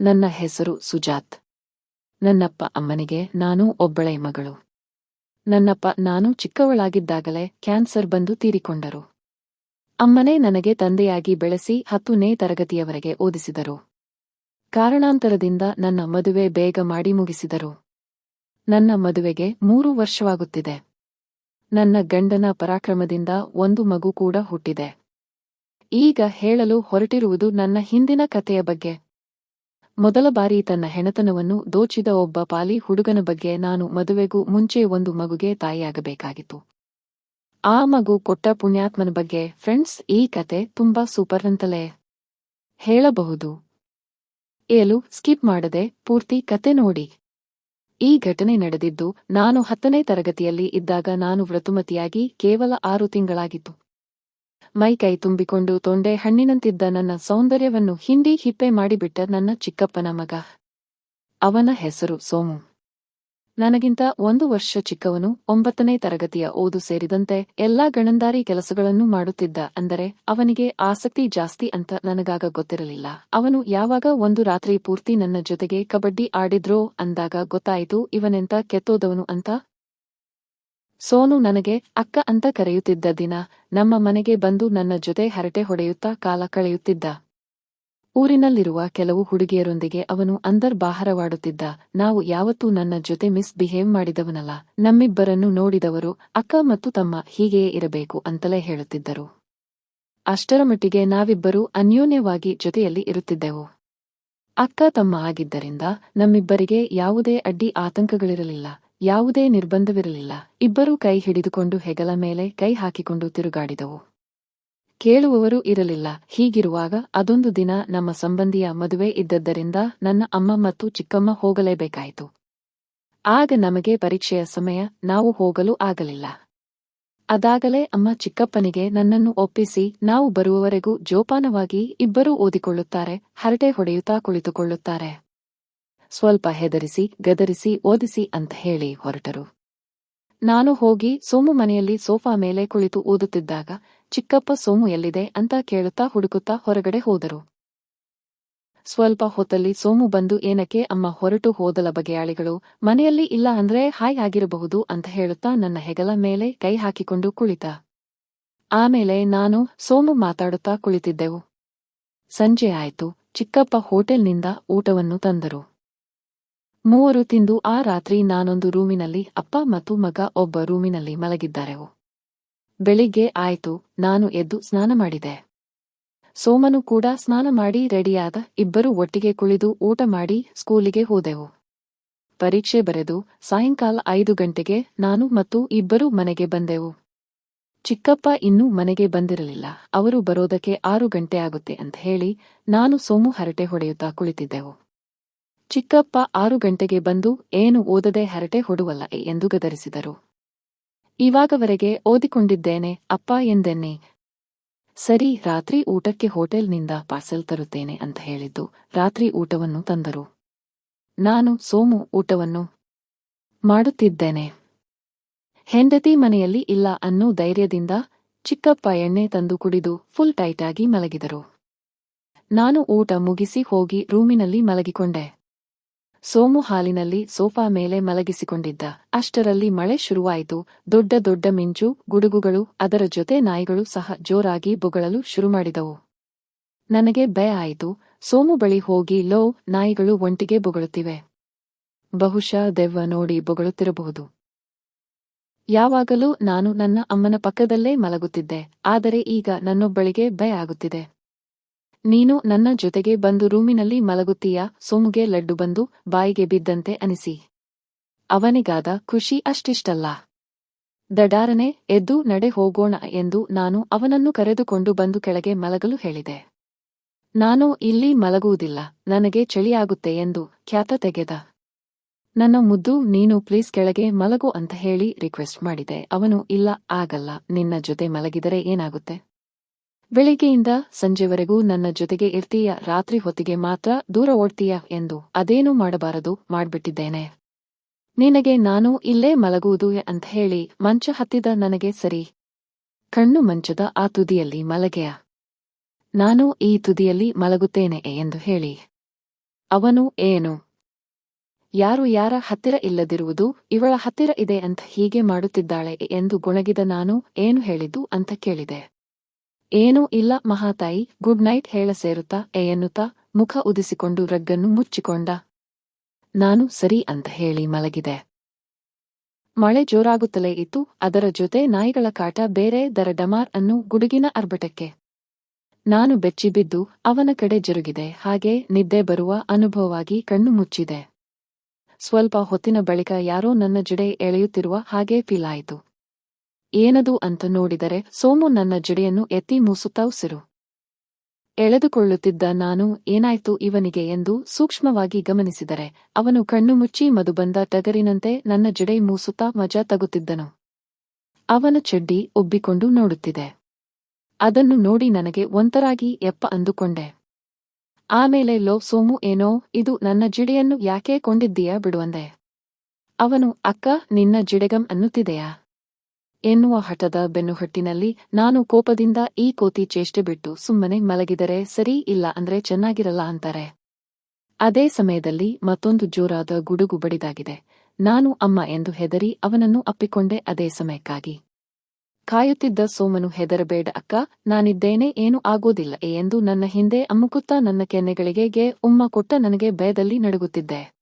ನನ್ನ ಹೆಸರು ಸುಜಾತ್. ನನ್ನಪ್ಪ ಅಮ್ಮನಿಗೆ ನಾನು ಒಬ್ಬಳೇ ಮಗಳು. ನನ್ನಪ್ಪ ನಾನು ಚಿಕ್ಕವಳಾಗಿದ್ದಾಗಲೇ ಕ್ಯಾನ್ಸರ್ ಬಂದು ತೀರಿಕೊಂಡರು. ಅಮ್ಮನೇ ನನಗೆ ತಂದೆಯಾಗಿ ಬೆಳೆಸಿ ಹತ್ತನೇ ತರಗತಿಯವರೆಗೆ ಓದಿಸಿದರು. ಕಾರಣಾಂತರದಿಂದ ನನ್ನ ಮದುವೆ ಬೇಗ ಮಾಡಿ ಮುಗಿಸಿದರು. ನನ್ನ ಮದುವೆಗೆ ಮೂರು ವರ್ಷವಾಗುತ್ತಿದೆ. ನನ್ನ ಗಂಡನ ಪರಾಕ್ರಮದಿಂದ ಒಂದು ಮಗು ಕೂಡ ಹುಟ್ಟಿದೆ. ಈಗ ಹೇಳಲು ಹೊರಟಿರುವುದು ನನ್ನ ಹಿಂದಿನ ಕಥೆಯ ಬಗ್ಗೆ. ಮೊದಲ ಬಾರಿ ತನ್ನ ಹೆಣತನವನ್ನು ದೋಚಿದ ಒಬ್ಬ ಪಾಲಿ ಹುಡುಗನ ಬಗ್ಗೆ ನಾನು ಮದುವೆಗೂ ಮುಂಚೆ ಒಂದು ಮಗುಗೆ ತಾಯಿಯಾಗಬೇಕಾಗಿತ್ತು. ಆ ಮಗು ಕೊಟ್ಟ ಪುಣ್ಯಾತ್ಮನ ಬಗ್ಗೆ, ಫ್ರೆಂಡ್ಸ್, ಈ ಕತೆ ತುಂಬಾ ಸೂಪರ್ ಅಂತಲೇ ಹೇಳಬಹುದು. ಏಲು, ಸ್ಕಿಪ್ ಮಾಡದೆ, ಪೂರ್ತಿ ಕತೆ ನೋಡಿ. ಈ ಘಟನೆ ನಡೆದಿದ್ದು, ನಾನು ಹತ್ತನೇ ತರಗತಿಯಲ್ಲಿ ಇದ್ದಾಗ ನಾನು ವ್ರತುಮತಿಯಾಗಿ ಕೇವಲ ಆರು ತಿಂಗಳಾಗಿತ್ತು. ಮೈ ಕೈ ತುಂಬಿಕೊಂಡು ತೊಂಡೆ ಹಣ್ಣಿನಂತಿದ್ದ ನನ್ನ ಸೌಂದರ್ಯವನ್ನು ಹಿಂಡಿ ಹಿಪ್ಪೆ ಮಾಡಿಬಿಟ್ಟ ನನ್ನ ಚಿಕ್ಕಪ್ಪನ ಮಗ. ಅವನ ಹೆಸರು ಸೋಮು. ನನಗಿಂತ ಒಂದು ವರ್ಷ ಚಿಕ್ಕವನು, ಒಂಬತ್ತನೇ ತರಗತಿಯ ಓದು ಸೇರಿದಂತೆ ಎಲ್ಲಾ ಗಣಂದಾರಿ ಕೆಲಸಗಳನ್ನು ಮಾಡುತ್ತಿದ್ದ ಅಂದರೆ ಅವನಿಗೆ ಆಸಕ್ತಿ ಜಾಸ್ತಿ ಅಂತ ನನಗಾಗ ಗೊತ್ತಿರಲಿಲ್ಲ. ಅವನು ಯಾವಾಗ ಒಂದು ರಾತ್ರಿ ಪೂರ್ತಿ ನನ್ನ ಜೊತೆಗೆ ಕಬಡ್ಡಿ ಆಡಿದ್ರೋ ಅಂದಾಗ ಗೊತ್ತಾಯಿತು, ಇವನೆಂತ ಕೆತ್ತೋದವನು ಅಂತ ಸೋನು ನನಗೆ, ಅಕ್ಕ ಅಂತ ಕರೆಯುತ್ತಿದ್ದ ದಿನ, ನಮ್ಮ ಮನೆಗೆ ಬಂದು ನನ್ನ ಜೊತೆ ಹರಟೆ ಹೊಡೆಯುತ್ತಾ ಕಾಲ ಕಳೆಯುತ್ತಿದ್ದ. ಊರಿನಲ್ಲಿರುವ ಕೆಲವು ಹುಡುಗಿಯರೊಂದಿಗೆ ಅವನು ಅಂದರ್ ಬಾಹರವಾಡುತ್ತಿದ್ದ, ನಾವು ಯಾವತ್ತೂ ನನ್ನ ಜೊತೆ ಮಿಸ್ ಬಿಹೇವ್ ಮಾಡಿದವನಲ್ಲ, ನಮ್ಮಿಬ್ಬರನ್ನು ನೋಡಿದವರು ಅಕ್ಕ ಮತ್ತು ತಮ್ಮ ಹೀಗೆಯೇ ಇರಬೇಕು ಅಂತಲೇ ಹೇಳುತ್ತಿದ್ದರು. ಅಷ್ಟರ ಮಟ್ಟಿಗೆ ನಾವಿಬ್ಬರೂ ಅನ್ಯೋನ್ಯವಾಗಿ ಜೊತೆಯಲ್ಲಿ ಇರುತ್ತಿದ್ದೆವು. ಅಕ್ಕ ತಮ್ಮ ಆಗಿದ್ದರಿಂದ ನಮ್ಮಿಬ್ಬರಿಗೆ ಯಾವುದೇ ಅಡ್ಡಿ ಆತಂಕಗಳಿರಲಿಲ್ಲ ಯಾವುದೇ ನಿರ್ಬಂಧವಿರಲಿಲ್ಲ. ಇಬ್ಬರೂ ಕೈ ಹಿಡಿದುಕೊಂಡು ಹೆಗಲ ಮೇಲೆ ಕೈ ಹಾಕಿಕೊಂಡು ತಿರುಗಾಡಿದವು. ಕೇಳುವವರು ಇರಲಿಲ್ಲ. ಹೀಗಿರುವಾಗ ಅದೊಂದು ದಿನ ನಮ್ಮ ಸಂಬಂಧಿಯ ಮದುವೆ ಇದ್ದದ್ದರಿಂದ ನನ್ನ ಅಮ್ಮ ಮತ್ತು ಚಿಕ್ಕಮ್ಮ ಹೋಗಲೇಬೇಕಾಯಿತು. ಆಗ ನಮಗೆ ಪರೀಕ್ಷೆಯ ಸಮಯ, ನಾವು ಹೋಗಲು ಆಗಲಿಲ್ಲ. ಅದಾಗಲೇ ಅಮ್ಮ ಚಿಕ್ಕಪ್ಪನಿಗೆ ನನ್ನನ್ನು ಒಪ್ಪಿಸಿ, ನಾವು ಬರುವವರೆಗೂ ಜೋಪಾನವಾಗಿ ಇಬ್ಬರೂ ಓದಿಕೊಳ್ಳುತ್ತಾರೆ, ಹರಟೆ ಹೊಡೆಯುತ್ತಾ ಕುಳಿತುಕೊಳ್ಳುತ್ತಾರೆ. ಸ್ವಲ್ಪ ಹೆದರಿಸಿ, ಗದರಿಸಿ, ಓದಿಸಿ ಅಂತ ಹೇಳಿ ಹೊರಟರು. ನಾನು ಹೋಗಿ ಸೋಮು ಮನೆಯಲ್ಲಿ ಸೋಫಾ ಮೇಲೆ ಕುಳಿತು ಓದುತ್ತಿದ್ದಾಗ, ಚಿಕ್ಕಪ್ಪ ಸೋಮು ಎಲ್ಲಿದೆ ಅಂತ ಕೇಳುತ್ತಾ ಹುಡುಕುತ್ತಾ ಹೊರಗಡೆ ಹೋದರು. ಸ್ವಲ್ಪ ಹೊತ್ತಲ್ಲಿ ಸೋಮು ಬಂದು ಏನಕ್ಕೆ ಅಮ್ಮ ಹೊರಟು ಹೋದಲ ಬಗೆಯಾಳಿಗಳು ಮನೆಯಲ್ಲಿ ಇಲ್ಲ ಅಂದ್ರೆ ಹಾಯ್ ಆಗಿರಬಹುದು ಅಂತ ಹೇಳುತ್ತಾ ನನ್ನ ಹೆಗಲ ಮೇಲೆ ಕೈ ಹಾಕಿಕೊಂಡು ಕುಳಿತ. ಆಮೇಲೆ ನಾನು ಸೋಮು ಮಾತಾಡುತ್ತಾ ಕುಳಿತಿದ್ದೆವು. ಸಂಜೆ ಆಯ್ತು, ಚಿಕ್ಕಪ್ಪ ಹೋಟೆಲ್ನಿಂದ ಊಟವನ್ನು ತಂದರು. ಮೂವರು ತಿಂದು ಆ ರಾತ್ರಿ ನಾನೊಂದು ರೂಮಿನಲ್ಲಿ ಅಪ್ಪ ಮತ್ತು ಮಗ ಒಬ್ಬ ರೂಮಿನಲ್ಲಿ ಮಲಗಿದ್ದಾರೆವು ಬೆಳಿಗ್ಗೆ ಆಯಿತು, ನಾನು ಎದ್ದು ಸ್ನಾನ ಮಾಡಿದೆ. ಸೋಮನು ಕೂಡ ಸ್ನಾನ ಮಾಡಿ ರೆಡಿಯಾದ ಇಬ್ಬರು ಒಟ್ಟಿಗೆ ಕುಳಿದು ಊಟ ಮಾಡಿ ಸ್ಕೂಲಿಗೆ ಹೋದೆವು ಪರೀಕ್ಷೆ ಬರೆದು ಸಾಯಂಕಾಲ ಐದು ಗಂಟೆಗೆ ನಾನು ಮತ್ತು ಇಬ್ಬರು ಮನೆಗೆ ಬಂದೆವು ಚಿಕ್ಕಪ್ಪ ಇನ್ನೂ ಮನೆಗೆ ಬಂದಿರಲಿಲ್ಲ. ಅವರು ಬರೋದಕ್ಕೆ ಆರು ಗಂಟೆ ಆಗುತ್ತೆ ಅಂತ ಹೇಳಿ ನಾನು ಸೋಮು ಹರಟೆ ಹೊಡೆಯುತ್ತಾ ಕುಳಿತಿದ್ದೆವು ಚಿಕ್ಕಪ್ಪ ಆರು ಗಂಟೆಗೆ ಬಂದು ಏನು ಓದದೆ ಹರಟೆ ಹೊಡುವಲ್ಲ ಎಂದು ಗದರಿಸಿದರು. ಇವಾಗವರೆಗೆ ಓದಿಕೊಂಡಿದ್ದೇನೆ, ಅಪ್ಪ ಎಂದೆನ್ನೆ. ಸರಿ, ರಾತ್ರಿ ಊಟಕ್ಕೆ ಹೋಟೆಲ್ನಿಂದ ಪಾರ್ಸೆಲ್ ತರುತ್ತೇನೆ ಅಂತ ಹೇಳಿದ್ದು, ರಾತ್ರಿ ಊಟವನ್ನು ತಂದರು. ನಾನು ಸೋಮು ಊಟವನ್ನು ಮಾಡುತ್ತಿದ್ದೇನೆ. ಹೆಂಡತಿ ಮನೆಯಲ್ಲಿ ಇಲ್ಲ ಅನ್ನೋ ಧೈರ್ಯದಿಂದ ಚಿಕ್ಕಪ್ಪ ಎಣ್ಣೆ ತಂದು ಕುಡಿದು ಫುಲ್ ಟೈಟಾಗಿ ಮಲಗಿದರು. ನಾನು ಊಟ ಮುಗಿಸಿ ಹೋಗಿ ರೂಮಿನಲ್ಲಿ ಮಲಗಿಕೊಂಡೆ. ಸೋಮು ಹಾಲಿನಲ್ಲಿ ಸೋಫಾ ಮೇಲೆ ಮಲಗಿಸಿಕೊಂಡಿದ್ದ. ಅಷ್ಟರಲ್ಲಿ ಮಳೆ ಶುರುವಾಯಿತು. ದೊಡ್ಡ ದೊಡ್ಡ ಮಿಂಚು, ಗುಡುಗುಗಳು, ಅದರ ಜೊತೆ ನಾಯಿಗಳು ಸಹ ಜೋರಾಗಿ ಬೊಗಳಲು ಶುರುಮಾಡಿದವು. ನನಗೆ ಭಯ ಆಯಿತು. ಸೋಮು ಬಳಿ ಹೋಗಿ, ಲೋ, ನಾಯಿಗಳು ಒಂಟಿಗೆ ಬೊಗಳುತ್ತಿವೆ. ಬಹುಶಃ ದೆವ್ವ ನೋಡಿ ಬೊಗಳುತ್ತಿರಬಹುದು. ಯಾವಾಗಲೂ ನಾನು ನನ್ನ ಅಮ್ಮನ ಪಕ್ಕದಲ್ಲೇ ಮಲಗುತ್ತಿದ್ದೆ. ಆದರೆ ಈಗ ನನ್ನೊಬ್ಬಳಿಗೆ ಭಯ ಆಗುತ್ತಿದೆ. ನೀನು ನನ್ನ ಜೊತೆಗೆ ಬಂದು ರೂಮಿನಲ್ಲಿ ಮಲಗುತ್ತೀಯಾ? ಸೋಮುಗೆ ಲಡ್ಡು ಬಂದು ಬಾಯಿಗೆ ಬಿದ್ದಂತೆ ಅನಿಸಿ. ಅವನಿಗಾದ ಖುಷಿ ಅಷ್ಟಿಷ್ಟಲ್ಲ. ದಡಾರನೆ, ಎದ್ದು ನಡೆ ಹೋಗೋಣ ಎಂದು ನಾನು ಅವನನ್ನು ಕರೆದುಕೊಂಡು ಬಂದು ಕೆಳಗೆ ಮಲಗಲು ಹೇಳಿದೆ. ನಾನು ಇಲ್ಲಿ ಮಲಗುವುದಿಲ್ಲ, ನನಗೆ ಚಳಿಯಾಗುತ್ತೆ ಎಂದು ಖ್ಯಾತ ತೆಗೆದ. ನನ್ನ ಮುದ್ದು, ನೀನು ಪ್ಲೀಸ್ ಕೆಳಗೆ ಮಲಗು ಅಂತ ಹೇಳಿ ರಿಕ್ವೆಸ್ಟ್ ಮಾಡಿದೆ. ಅವನು ಇಲ್ಲ, ಆಗಲ್ಲ, ನಿನ್ನ ಜೊತೆ ಮಲಗಿದರೆ ಏನಾಗುತ್ತೆ? ಬೆಳಿಗ್ಗೆಯಿಂದ ಸಂಜೆವರೆಗೂ ನನ್ನ ಜೊತೆಗೆ ಇರ್ತೀಯ, ರಾತ್ರಿ ಹೊತ್ತಿಗೆ ಮಾತ್ರ ದೂರ ಓಡ್ತೀಯ ಎಂದು ಅದೇನೂ ಮಾಡಬಾರದು ಮಾಡ್ಬಿಟ್ಟಿದ್ದೇನೆ. ನಿನಗೆ ನಾನು ಇಲ್ಲೇ ಮಲಗುವುದು ಅಂತ ಹೇಳಿ ಮಂಚ ಹತ್ತಿದ ನನಗೆ ಸರಿ. ಕಣ್ಣು ಮಂಚದ ಆ ತುದಿಯಲ್ಲಿ ಮಲಗೆಯ. ನಾನು ಈ ತುದಿಯಲ್ಲಿ ಮಲಗುತ್ತೇನೆ ಎಂದು ಹೇಳಿ. ಅವನು ಏನು? ಯಾರು ಯಾರ ಹತ್ತಿರ ಇಲ್ಲದಿರುವುದು ಇವಳ ಹತ್ತಿರ ಇದೆ ಅಂತ ಹೀಗೆ ಮಾಡುತ್ತಿದ್ದಾಳೆ ಎಂದು ಗುಣಗಿದ ನಾನು ಏನು ಹೇಳಿದ್ದು ಅಂತ ಕೇಳಿದೆ. ಏನೂ ಇಲ್ಲ ಮಹಾತಾಯಿ, ಗುಡ್ ನೈಟ್ ಹೇಳ ಸೇರುತ್ತಾ ಎ ಎನ್ನುತ್ತಾ, ಮುಖ ಉದಿಸಿಕೊಂಡು ರಗ್ಗನ್ನು ಮುಚ್ಚಿಕೊಂಡ. ನಾನು ಸರಿ ಅಂತ ಹೇಳಿ ಮಲಗಿದೆ. ಮಳೆ ಜೋರಾಗುತ್ತಲೇ ಇತ್ತು, ಅದರ ಜೊತೆ ನಾಯಿಗಳ ಕಾಟ ಬೇರೆ ದರ ಡಮಾರ್ ಅನ್ನು ಗುಡುಗಿನ ಅರ್ಭಟಕ್ಕೆ. ನಾನು ಬೆಚ್ಚಿಬಿದ್ದು ಅವನ ಕಡೆ ಜರುಗಿದೆ, ಹಾಗೆ ನಿದ್ದೆ ಬರುವ ಅನುಭವವಾಗಿ ಕಣ್ಣು ಮುಚ್ಚಿದೆ. ಸ್ವಲ್ಪ ಹೊತ್ತಿನ ಬಳಿಕ ಯಾರೋ ನನ್ನ ಜಡೆ ಎಳೆಯುತ್ತಿರುವ ಹಾಗೆ ಫೀಲಾಯಿತು ಏನದು ಅಂತ ನೋಡಿದರೆ ಸೋಮು ನನ್ನ ಜಡೆಯನ್ನು ಎತ್ತಿ ಮೂಸುತ್ತಾ ಉಸಿರು ಎಳೆದುಕೊಳ್ಳುತ್ತಿದ್ದ ನಾನು ಏನಾಯ್ತು ಇವನಿಗೆ ಎಂದು ಸೂಕ್ಷ್ಮವಾಗಿ ಗಮನಿಸಿದರೆ ಅವನು ಕಣ್ಣು ಮುಚ್ಚಿ ಮದುಬಂದ ಟಗರಿನಂತೆ ನನ್ನ ಜಡೆ ಮೂಸುತ್ತಾ ಮಜಾ ತಗುತ್ತಿದ್ದನು. ಅವನ ಚಡ್ಡಿ ಒಬ್ಬಿಕೊಂಡು ನೋಡುತ್ತಿದೆ. ಅದನ್ನು ನೋಡಿ ನನಗೆ ಒಂತರಾಗಿ ಎಪ್ಪ ಅಂದುಕೊಂಡೆ. ಆಮೇಲೆ ಲೋ ಸೋಮು ಏನೋ ಇದು ನನ್ನ ಜಿಡೆಯನ್ನು ಯಾಕೆ ಕೊಂಡಿದ್ದೀಯಾ ಬಿಡುವಂದೆ ಅವನು, ಅಕ್ಕ, ನಿನ್ನ ಜಿಡೆಗಂ ಅನ್ನುತ್ತಿದೆಯಾ? ಎನ್ನುವ ಹಠದ ಬೆನ್ನುಹಟ್ಟಿನಲ್ಲಿ ನಾನು ಕೋಪದಿಂದ ಈ ಕೋತಿ ಚೇಷ್ಟೆ ಬಿಟ್ಟು ಸುಮ್ಮನೆ ಮಲಗಿದರೆ ಸರಿ ಇಲ್ಲ ಅಂದ್ರೆ ಚೆನ್ನಾಗಿರಲ್ಲ ಅಂತಾರೆ. ಅದೇ ಸಮಯದಲ್ಲಿ ಮತ್ತೊಂದು ಜೋರಾದ ಗುಡುಗು ಬಡಿದಾಗಿದೆ. ನಾನು ಅಮ್ಮ ಎಂದು ಹೆದರಿ ಅವನನ್ನು ಅಪ್ಪಿಕೊಂಡೆ ಅದೇ ಸಮಯಕ್ಕಾಗಿ. ಕಾಯುತ್ತಿದ್ದ ಸೋಮನು ಹೆದರಬೇಡ ಅಕ್ಕ, ನಾನಿದ್ದೇನೆ, ಏನೂ ಆಗೋದಿಲ್ಲ ಎಂದು ನನ್ನ ಹಿಂದೆ ಅಮ್ಮುಕುತ್ತಾ ನನ್ನ ಕೆನ್ನೆಗಳಿಗೆ ಗೆ, ಉಮ್ಮ ಕೊಟ್ಟ ನನಗೆ ಭಯದಲ್ಲಿ ನಡುಗುತ್ತಿದ್ದೆ.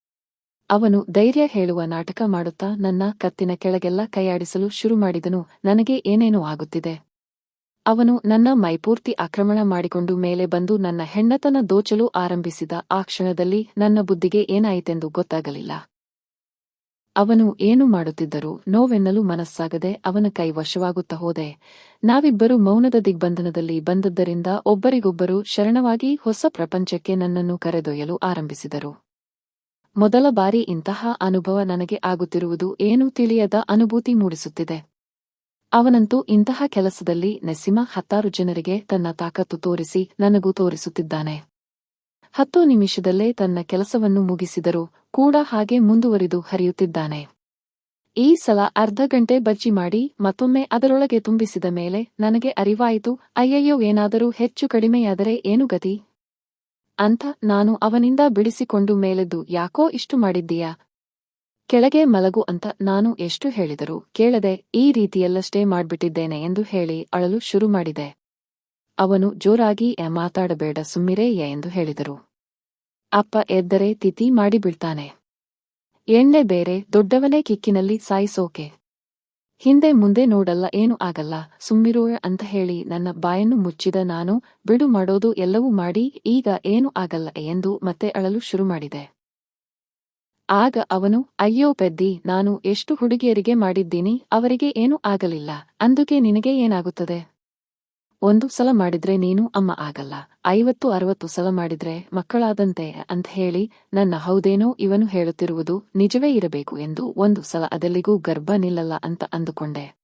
ಅವನು ಧೈರ್ಯ ಹೇಳುವ ನಾಟಕ ಮಾಡುತ್ತಾ ನನ್ನ ಕತ್ತಿನ ಕೆಳಗೆಲ್ಲ ಕೈಯಾಡಿಸಲು ಶುರು ಮಾಡಿದನು ನನಗೆ ಏನೇನೋ ಆಗುತ್ತಿದೆ. ಅವನು ನನ್ನ ಮೈಪೂರ್ತಿ ಆಕ್ರಮಣ ಮಾಡಿಕೊಂಡು ಮೇಲೆ ಬಂದು ನನ್ನ ಹೆಣ್ಣತನ ದೋಚಲು ಆರಂಭಿಸಿದ ಆ ಕ್ಷಣದಲ್ಲಿ ನನ್ನ ಬುದ್ಧಿಗೆ ಏನಾಯಿತೆಂದು ಗೊತ್ತಾಗಲಿಲ್ಲ. ಅವನು ಏನು ಮಾಡುತ್ತಿದ್ದರೂ ನೋವೆನ್ನಲು ಮನಸ್ಸಾಗದೆ ಅವನ ಕೈ ವಶವಾಗುತ್ತಾ ಹೋದೆ. ನಾವಿಬ್ಬರು ಮೌನದ ದಿಗ್ಬಂಧನದಲ್ಲಿ ಬಂದದ್ದರಿಂದ ಒಬ್ಬರಿಗೊಬ್ಬರು ಶರಣವಾಗಿ ಹೊಸ ಪ್ರಪಂಚಕ್ಕೆ ನನ್ನನ್ನು ಕರೆದೊಯ್ಯಲು ಆರಂಭಿಸಿದರು. ಮೊದಲ ಬಾರಿ ಇಂತಹ ಅನುಭವ ನನಗೆ ಆಗುತ್ತಿರುವುದು ಏನೂ ತಿಳಿಯದ ಅನುಭೂತಿ ಮೂಡಿಸುತ್ತಿದೆ. ಅವನಂತೂ ಇಂತಹ ಕೆಲಸದಲ್ಲಿ ನೆಸಿಮ ಹತ್ತಾರು ಜನರಿಗೆ ತನ್ನ ತಾಕತ್ತು ತೋರಿಸಿ ನನಗೂ ತೋರಿಸುತ್ತಿದ್ದಾನೆ. ಹತ್ತು ನಿಮಿಷದಲ್ಲೇ ತನ್ನ ಕೆಲಸವನ್ನು ಮುಗಿಸಿದರೂ ಕೂಡ ಹಾಗೆ ಮುಂದುವರಿದು ಹರಿಯುತ್ತಿದ್ದಾನೆ. ಈ ಸಲ ಅರ್ಧ ಗಂಟೆ ಬಜ್ಜಿ ಮಾಡಿ ಮತ್ತೊಮ್ಮೆ ಅದರೊಳಗೆ ತುಂಬಿಸಿದ ಮೇಲೆ ನನಗೆ ಅರಿವಾಯಿತು, ಅಯ್ಯಯ್ಯೋ, ಏನಾದರೂ ಹೆಚ್ಚು ಕಡಿಮೆಯಾದರೆ ಏನು ಗತಿ? ಅಂತ ನಾನು ಅವನಿಂದ ಬಿಡಿಸಿಕೊಂಡು ಮೇಲೆದ್ದು, ಯಾಕೋ ಇಷ್ಟು ಮಾಡಿದ್ದೀಯಾ? ಕೆಳಗೆ ಮಲಗು ಅಂತ ನಾನು ಎಷ್ಟು ಹೇಳಿದರೂ ಕೇಳದೆ, ಈ ರೀತಿಯಲ್ಲಷ್ಟೇ ಮಾಡ್ಬಿಟ್ಟಿದ್ದೇನೆ ಎಂದು ಹೇಳಿ ಅಳಲು ಶುರು ಮಾಡಿದೆ. ಅವನು ಜೋರಾಗಿ ಎ ಮಾತಾಡಬೇಡ ಸುಮ್ಮಿರೇಯ ಎಂದು ಹೇಳಿದರು. ಅಪ್ಪ ಎದ್ದರೆ ತಿಥಿ ಮಾಡಿಬಿಡ್ತಾನೆ. ಎಣ್ಣೆ ಬೇರೆ, ದೊಡ್ಡವನೇ ಕಿಕ್ಕಿನಲ್ಲಿ ಸಾಯಿಸೋಕೆ. ಹಿಂದೆ ಮುಂದೆ ನೋಡಲ್ಲ, ಏನು ಆಗಲ್ಲ. ಸುಮ್ಮಿರುವ ಅಂತ ಹೇಳಿ ನನ್ನ ಬಾಯನ್ನು ಮುಚ್ಚಿದ ನಾನು, ಬಿಡು ಮಾಡೋದು ಎಲ್ಲವೂ ಮಾಡಿ, ಈಗ ಏನು ಆಗಲ್ಲ ಎಂದು ಮತ್ತೆ ಅಳಲು ಶುರು ಮಾಡಿದೆ. ಆಗ ಅವನು, ಅಯ್ಯೋ ಪೆದ್ದಿ, ನಾನು ಎಷ್ಟು ಹುಡುಗಿಯರಿಗೆ ಮಾಡಿದ್ದೀನಿ, ಅವರಿಗೆ ಏನೂ ಆಗಲಿಲ್ಲ, ಅಂದುಕೆ ನಿನಗೆ ಏನಾಗುತ್ತದೆ? ಒಂದು ಸಲ ಮಾಡಿದ್ರೆ ನೀನು ಅಮ್ಮ ಆಗಲ್ಲ. ಐವತ್ತು, ಅರವತ್ತು ಸಲ ಮಾಡಿದ್ರೆ ಮಕ್ಕಳಾದಂತೆ ಅಂತ ಹೇಳಿ ನನ್ನ ಹೌದೇನೋ ಇವನು ಹೇಳುತ್ತಿರುವುದು ನಿಜವೇ ಇರಬೇಕು ಎಂದು ಒಂದು ಸಲ ಅದಲ್ಲಿಗೂ ಗರ್ಭ ನಿಲ್ಲಲ್ಲ ಅಂತ ಅಂದುಕೊಂಡೆ.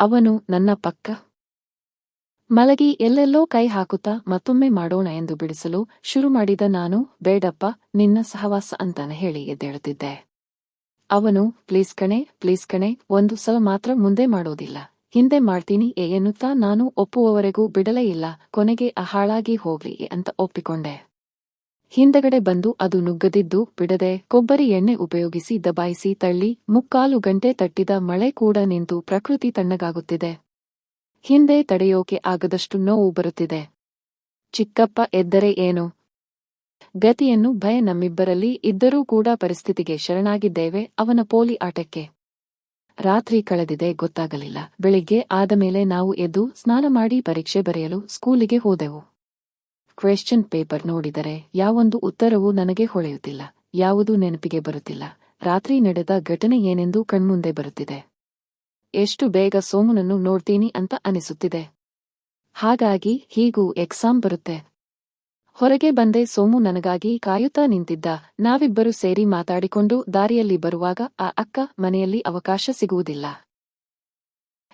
ಅವನು ನನ್ನ ಪಕ್ಕ ಮಲಗಿ ಎಲ್ಲೆಲ್ಲೋ ಕೈ ಹಾಕುತ್ತಾ ಮತ್ತೊಮ್ಮೆ ಮಾಡೋಣ ಎಂದು ಬಿಡಿಸಲು ಶುರು ಮಾಡಿದ ನಾನು, ಬೇಡಪ್ಪ, ನಿನ್ನ ಸಹವಾಸ ಅಂತಾನೆ ಹೇಳಿ ಎದ್ದೇಳುತ್ತಿದ್ದೆ. ಅವನು, ಪ್ಲೀಸ್ ಕಣೆ ಪ್ಲೀಸ್ ಕಣೆ, ಒಂದು ಸಲ ಮಾತ್ರ ಮುಂದೆ ಮಾಡೋದಿಲ್ಲ. ಹಿಂದೆ ಮಾಡ್ತೀನಿ ಎನ್ನುತ್ತಾ ನಾನು ಒಪ್ಪುವವರೆಗೂ ಬಿಡಲೇ ಇಲ್ಲ, ಕೊನೆಗೆ ಹಾಳಾಗಿ ಹೋಗ್ಲಿ ಅಂತ ಒಪ್ಪಿಕೊಂಡೆ. ಹಿಂದಗಡೆ ಬಂದು ಅದು ನುಗ್ಗದಿದ್ದು, ಬಿಡದೆ ಕೊಬ್ಬರಿ ಎಣ್ಣೆ ಉಪಯೋಗಿಸಿ ದಬಾಯಿಸಿ ತಳ್ಳಿ, ಮುಕ್ಕಾಲು ಗಂಟೆ ತಟ್ಟಿದ ಮಳೆ ಕೂಡ ನಿಂತು ಪ್ರಕೃತಿ ತಣ್ಣಗಾಗುತ್ತಿದೆ. ಹಿಂದೆ ತಡೆಯೋಕೆ ಆಗದಷ್ಟು ನೋವು ಬರುತ್ತಿದೆ. ಚಿಕ್ಕಪ್ಪ ಎದ್ದರೆ ಏನು? ಗತಿಯನ್ನು ಭಯ ನಮ್ಮಿಬ್ಬರಲ್ಲಿ ಇದ್ದರೂ ಕೂಡ ಪರಿಸ್ಥಿತಿಗೆ ಶರಣಾಗಿದ್ದೇವೆ, ಅವನ ಪೋಲಿ ಆಟಕ್ಕೆ. ರಾತ್ರಿ ಕಳೆದಿದೆ, ಗೊತ್ತಾಗಲಿಲ್ಲ. ಬೆಳಿಗ್ಗೆ ಆದ ಮೇಲೆ ನಾವು ಎದ್ದು ಸ್ನಾನ ಮಾಡಿ ಪರೀಕ್ಷೆ ಬರೆಯಲು ಸ್ಕೂಲಿಗೆ ಹೋದೆವು. ಕ್ವೆಶ್ಚನ್ ಪೇಪರ್ ನೋಡಿದರೆ ಯಾವೊಂದು ಉತ್ತರವೂ ನನಗೆ ಹೊಳೆಯುತ್ತಿಲ್ಲ, ಯಾವುದೂ ನೆನಪಿಗೆ ಬರುತ್ತಿಲ್ಲ. ರಾತ್ರಿ ನಡೆದ ಘಟನೆ ಏನೆಂದು ಕಣ್ಮುಂದೆ ಬರುತ್ತಿದೆ. ಎಷ್ಟು ಬೇಗ ಸೋಮನನ್ನು ನೋಡ್ತೀನಿ ಅಂತ ಅನಿಸುತ್ತಿದೆ. ಹಾಗಾಗಿ ಹೀಗೂ ಎಕ್ಸಾಮ್ ಬರುತ್ತೆ. ಹೊರಗೆ ಬಂದೆ ಸೋಮು ನನಗಾಗಿ ಕಾಯುತ್ತಾ ನಿಂತಿದ್ದ. ನಾವಿಬ್ಬರು ಸೇರಿ ಮಾತಾಡಿಕೊಂಡು ದಾರಿಯಲ್ಲಿ ಬರುವಾಗ ಆ ಅಕ್ಕ ಮನೆಯಲ್ಲಿ ಅವಕಾಶ ಸಿಗುವುದಿಲ್ಲ.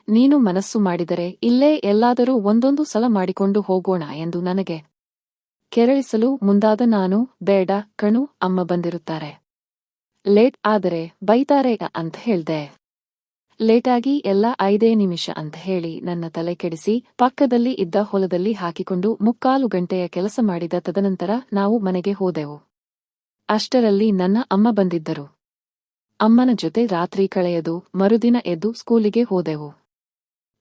ನೀನು ಮನಸ್ಸು ಮಾಡಿದರೆ ಇಲ್ಲೇ ಎಲ್ಲಾದರೂ ಒಂದೊಂದು ಸಲ ಮಾಡಿಕೊಂಡು ಹೋಗೋಣ ಎಂದು ನನಗೆ ಕೆರಳಿಸಲು ಮುಂದಾದ ನಾನು, ಬೇಡ, ಕಣು, ಅಮ್ಮ ಬಂದಿರುತ್ತಾರೆ. ಲೇಟ್ ಆದರೆ ಬೈತಾರೆ ಅಂತ ಹೇಳ್ದೆ. ಲೇಟಾಗಿ ಎಲ್ಲ ಐದೇ ನಿಮಿಷ ಅಂತ ಹೇಳಿ ನನ್ನ ತಲೆ ಕೆಡಿಸಿ ಪಕ್ಕದಲ್ಲಿ ಇದ್ದ ಹೊಲದಲ್ಲಿ ಹಾಕಿಕೊಂಡು ಮುಕ್ಕಾಲು ಗಂಟೆಯ ಕೆಲಸ ಮಾಡಿದ ತದನಂತರ ನಾವು ಮನೆಗೆ ಹೋದೆವು. ಅಷ್ಟರಲ್ಲಿ ನನ್ನ ಅಮ್ಮ ಬಂದಿದ್ದರು. ಅಮ್ಮನ ಜೊತೆ ರಾತ್ರಿ ಕಳೆಯದು, ಮರುದಿನ ಎದ್ದು ಸ್ಕೂಲಿಗೆ ಹೋದೆವು.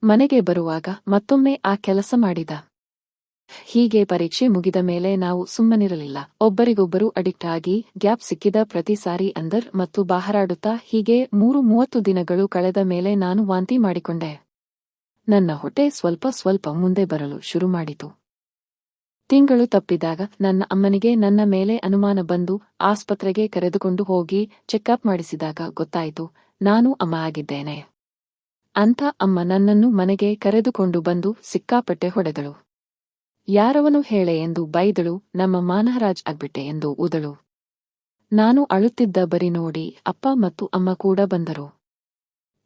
ಮನೆಗೆ ಬರುವಾಗ ಮತ್ತೊಮ್ಮೆ ಆ ಕೆಲಸ ಮಾಡಿದ. ಹೀಗೆ ಪರೀಕ್ಷೆ ಮುಗಿದ ಮೇಲೆ ನಾವು ಸುಮ್ಮನಿರಲಿಲ್ಲ. ಒಬ್ಬರಿಗೊಬ್ಬರು ಅಡಿಕ್ಟ್ ಆಗಿ ಗ್ಯಾಪ್ ಸಿಕ್ಕಿದ ಪ್ರತಿ ಸಾರಿ ಅಂದರ್ ಮತ್ತು ಬಾಹರಾಡುತ್ತಾ ಹೀಗೆ ಮೂರು ಮೂವತ್ತು ದಿನಗಳು ಕಳೆದ ಮೇಲೆ ನಾನು ವಾಂತಿ ಮಾಡಿಕೊಂಡೆ. ನನ್ನ ಹೊಟ್ಟೆ ಸ್ವಲ್ಪ ಸ್ವಲ್ಪ ಮುಂದೆ ಬರಲು ಶುರು ಮಾಡಿತು. ತಿಂಗಳು ತಪ್ಪಿದಾಗ ನನ್ನ ಅಮ್ಮನಿಗೆ ನನ್ನ ಮೇಲೆ ಅನುಮಾನ ಬಂದು ಆಸ್ಪತ್ರೆಗೆ ಕರೆದುಕೊಂಡು ಹೋಗಿ ಚೆಕಪ್ ಮಾಡಿಸಿದಾಗ ಗೊತ್ತಾಯಿತು, ನಾನು ಅಮ್ಮ ಆಗಿದ್ದೇನೆ. ಅಂತ ಅಮ್ಮ ನನ್ನನ್ನು ಮನೆಗೆ ಕರೆದುಕೊಂಡು ಬಂದು ಸಿಕ್ಕಾಪಟ್ಟೆ ಹೊಡೆದಳು. ಯಾರವನು ಹೇಳೆ ಎಂದು ಬೈದಳು, ನಮ್ಮ ಮಾನಹರಾಜ್ ಆಗ್ಬಿಟ್ಟೆ ಎಂದು ಉದಳು. ನಾನು ಅಳುತ್ತಿದ್ದ ಬರಿ ನೋಡಿ ಅಪ್ಪ ಮತ್ತು ಅಮ್ಮ ಕೂಡ ಬಂದರು.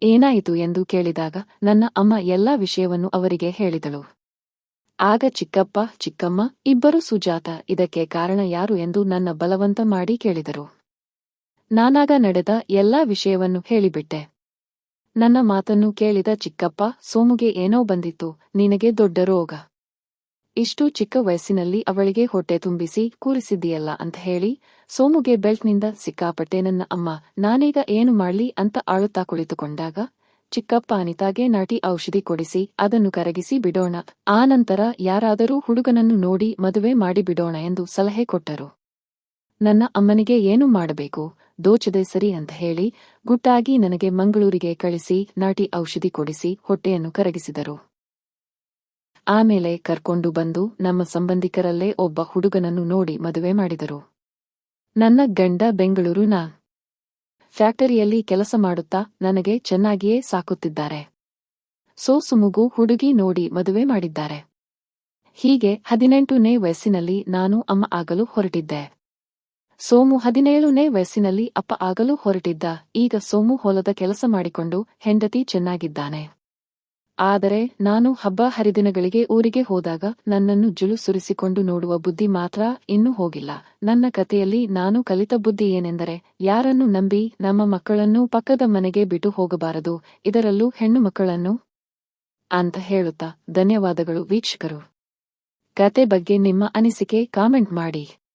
ಏನಾಯಿತು ಎಂದು ಕೇಳಿದಾಗ ನನ್ನ ಅಮ್ಮ ಎಲ್ಲಾ ವಿಷಯವನ್ನು ಅವರಿಗೆ ಹೇಳಿದಳು. ಆಗ ಚಿಕ್ಕಪ್ಪ, ಚಿಕ್ಕಮ್ಮ, ಇಬ್ಬರು ಸುಜಾತ, ಇದಕ್ಕೆ ಕಾರಣ ಯಾರು ಎಂದು ನನ್ನ ಬಲವಂತ ಮಾಡಿ ಕೇಳಿದರು. ನಾನಾಗ ನಡೆದ ಎಲ್ಲಾ ವಿಷಯವನ್ನು ಹೇಳಿಬಿಟ್ಟೆ. ನನ್ನ ಮಾತನ್ನು ಕೇಳಿದ ಚಿಕ್ಕಪ್ಪ, ಸೋಮುಗೆ ಏನೋ ಬಂದಿತ್ತು, ನಿನಗೆ ದೊಡ್ಡ ರೋಗ. ಇಷ್ಟು ಚಿಕ್ಕ ವಯಸ್ಸಿನಲ್ಲಿ ಅವಳಿಗೆ ಹೊಟ್ಟೆ ತುಂಬಿಸಿ ಕೂರಿಸಿದ್ದೀಯಲ್ಲ ಅಂತ ಹೇಳಿ ಸೋಮುಗೆ ಬೆಲ್ಟ್ನಿಂದ ಸಿಕ್ಕಾಪಟ್ಟೆ ನನ್ನ ಅಮ್ಮ, ನಾನೀಗ ಏನು ಮಾಡ್ಲಿ ಅಂತ ಆಳುತ್ತಾ ಕುಳಿತುಕೊಂಡಾಗ ಚಿಕ್ಕಪ್ಪ ಅನಿತಾಗೆ ನಾಟಿ ಔಷಧಿ ಕೊಡಿಸಿ ಅದನ್ನು ಕರಗಿಸಿ ಬಿಡೋಣ. ಆ ನಂತರ ಯಾರಾದರೂ ಹುಡುಗನನ್ನು ನೋಡಿ ಮದುವೆ ಮಾಡಿಬಿಡೋಣ ಎಂದು ಸಲಹೆ ಕೊಟ್ಟರು. ನನ್ನ ಅಮ್ಮನಿಗೆ ಏನು ಮಾಡಬೇಕು? ದೋಚದೆ ಸರಿ ಅಂತ ಹೇಳಿ ಗುಟ್ಟಾಗಿ ನನಗೆ ಮಂಗಳೂರಿಗೆ ಕಳಿಸಿ ನಾಟಿ ಔಷಧಿ ಕೊಡಿಸಿ ಹೊಟ್ಟೆಯನ್ನು ಕರಗಿಸಿದರು. ಆಮೇಲೆ ಕರ್ಕೊಂಡು ಬಂದು ನಮ್ಮ ಸಂಬಂಧಿಕರಲ್ಲೇ ಒಬ್ಬ ಹುಡುಗನನ್ನು ನೋಡಿ ಮದುವೆ ಮಾಡಿದರು. ನನ್ನ ಗಂಡ ಬೆಂಗಳೂರಿನ ಫ್ಯಾಕ್ಟರಿಯಲ್ಲಿ ಕೆಲಸ ಮಾಡುತ್ತಾ ನನಗೆ ಚೆನ್ನಾಗಿಯೇ ಸಾಕುತ್ತಿದ್ದಾರೆ. ಸೋಸುಮುಗು ಹುಡುಗಿ ನೋಡಿ ಮದುವೆ ಮಾಡಿದ್ದಾರೆ. ಹೀಗೆ ಹದಿನೆಂಟನೇ ವಯಸ್ಸಿನಲ್ಲಿ ನಾನು ಅಮ್ಮ ಆಗಲು ಹೊರಟಿದ್ದೆ. ಸೋಮು ಹದಿನೇಳನೇ ವಯಸ್ಸಿನಲ್ಲಿ ಅಪ್ಪ ಆಗಲು ಹೊರಟಿದ್ದ, ಈಗ ಸೋಮು ಹೊಲದ ಕೆಲಸ ಮಾಡಿಕೊಂಡು ಹೆಂಡತಿ ಚೆನ್ನಾಗಿದ್ದಾನೆ. ಆದರೆ ನಾನು ಹಬ್ಬ ಹರಿದಿನಗಳಿಗೆ ಊರಿಗೆ ಹೋದಾಗ ನನ್ನನ್ನು ಜುಳು ಸುರಿಸಿಕೊಂಡು ನೋಡುವ ಬುದ್ಧಿ ಮಾತ್ರ ಇನ್ನೂ ಹೋಗಿಲ್ಲ. ನನ್ನ ಕಥೆಯಲ್ಲಿ ನಾನು ಕಲಿತ ಬುದ್ಧಿ ಏನೆಂದರೆ, ಯಾರನ್ನು ನಂಬಿ ನಮ್ಮ ಮಕ್ಕಳನ್ನು ಪಕ್ಕದ ಮನೆಗೆ ಬಿಟ್ಟು ಹೋಗಬಾರದು, ಇದರಲ್ಲೂ ಹೆಣ್ಣು ಮಕ್ಕಳನ್ನು ಅಂತ ಹೇಳುತ್ತಾ ಧನ್ಯವಾದಗಳು ವೀಕ್ಷಕರು. ಕತೆ ಬಗ್ಗೆ ನಿಮ್ಮ ಅನಿಸಿಕೆ ಕಾಮೆಂಟ್ ಮಾಡಿ.